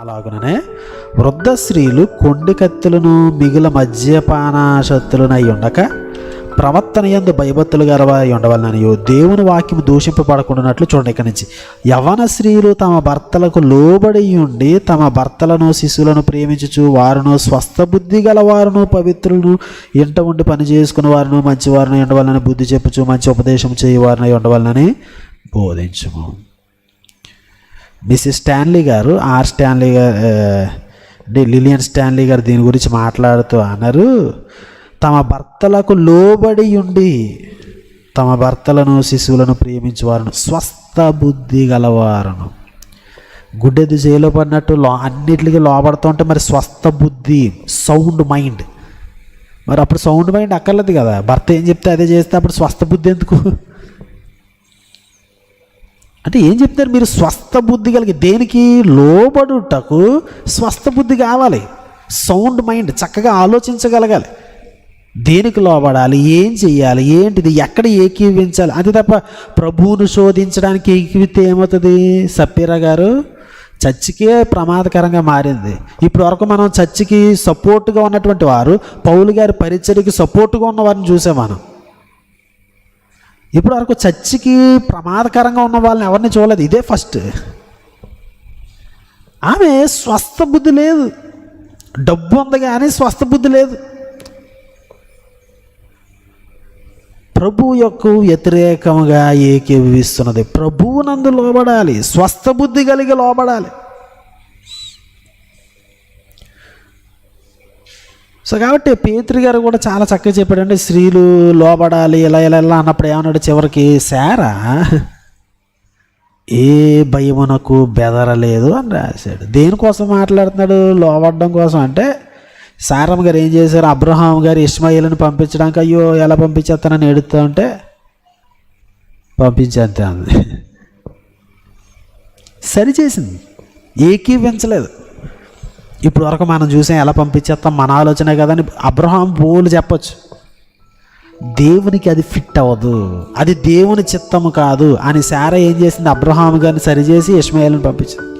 అలాగుననే వృద్ధ స్త్రీలు కొండి కత్తులను మిగిలిన మద్యపానాశక్తులను ఉండక ప్రవర్తన ఎందు భయభత్తులు గలవారి ఉండవలనని దేవుని వాక్యం దూషింపబడకుండానట్లు చూడండి ఇక్కడి నుంచి. యవన స్త్రీలు తమ భర్తలకు లోబడి ఉండి తమ భర్తలను శిశువులను ప్రేమించుచు వారును స్వస్థ బుద్ధి గలవారును పవిత్రులను ఇంట ఉండి పని చేసుకుని వారును మంచివారిని ఉండవాలని బుద్ధి చెప్పుచు మంచి ఉపదేశం చేయవారిని ఉండవాలని బోధించుము. మిస్సెస్ స్టాన్లీ గారు ఆర్ స్టాన్లీ గారు అంటే లిలియన్ స్టాన్లీ గారు దీని గురించి మాట్లాడుతూ అన్నారు తమ భర్తలకు లోబడి ఉండి తమ భర్తలను శిశువులను ప్రేమించేవారును స్వస్థ బుద్ధి గలవారును. గుడ్డెది చేలో పడినట్టు లో అన్నిటికీ లోబడుతూ ఉంటే మరి స్వస్థ బుద్ధి సౌండ్ మైండ్. మరి అప్పుడు సౌండ్ మైండ్ అక్కర్లేదు కదా భర్త ఏం చెప్తే అదే చేస్తే అప్పుడు స్వస్థ బుద్ధి ఎందుకు? అంటే ఏం చెప్తారు మీరు స్వస్థ బుద్ధి కలిగి దేనికి లోబడుటకు స్వస్థ బుద్ధి కావాలి. సౌండ్ మైండ్ చక్కగా ఆలోచించగలగాలి. దేనికి లోబడాలి? ఏం చెయ్యాలి? ఏంటిది? ఎక్కడ ఏకీవించాలి? అది తప్ప ప్రభువును శోధించడానికి ఏకీవితే ఏమవుతుంది? సప్పీరా గారు చర్చికే ప్రమాదకరంగా మారింది. ఇప్పటి వరకు మనం చర్చికి సపోర్ట్గా ఉన్నటువంటి వారు పౌలు గారి పరిచయకి సపోర్ట్గా ఉన్న వారిని చూసాం మనం. ఇప్పుడు వరకు చర్చికి ప్రమాదకరంగా ఉన్న వాళ్ళని ఎవరిని చూడలేదు. ఇదే ఫస్ట్ ఆమె స్వస్థ బుద్ధి లేదు. డబ్బు ఉంది కానీ స్వస్థ బుద్ధి లేదు. ప్రభు యొక్క వ్యతిరేకముగా ఏకేవిస్తున్నది ప్రభువునందు లోబడాలి. స్వస్థ బుద్ధి కలిగి లోబడాలి. సో కాబట్టి పేతృ గారు కూడా చాలా చక్కగా చెప్పాడంటే స్త్రీలు లోబడాలి ఇలా ఇలా ఇలా అన్నప్పుడు ఏమన్నాడు చివరికి సారా ఏ భయమునకు బెదరలేదు అని రాశాడు. దేనికోసం మాట్లాడుతున్నాడు? లోబడడం కోసం. అంటే సారమ్మ గారు ఏం చేశారు? అబ్రహాం గారు ఇస్మాయిల్ని పంపించడానికి అయ్యో ఎలా పంపించేస్తానని ఎడుతా ఉంటే పంపించేంతే అంది సరిచేసింది ఏకీవించలేదు ఇప్పుడు వరకు మనం చూసాం ఎలా పంపించేస్తాం మన ఆలోచనే కదని అబ్రహాం బోలు చెప్పొచ్చు. దేవునికి అది ఫిట్ అవ్వదు. అది దేవుని చిత్తము కాదు. అని సారా ఏం చేసింది? అబ్రహాం గారిని సరిచేసి ఇస్మాయిల్ని పంపించింది.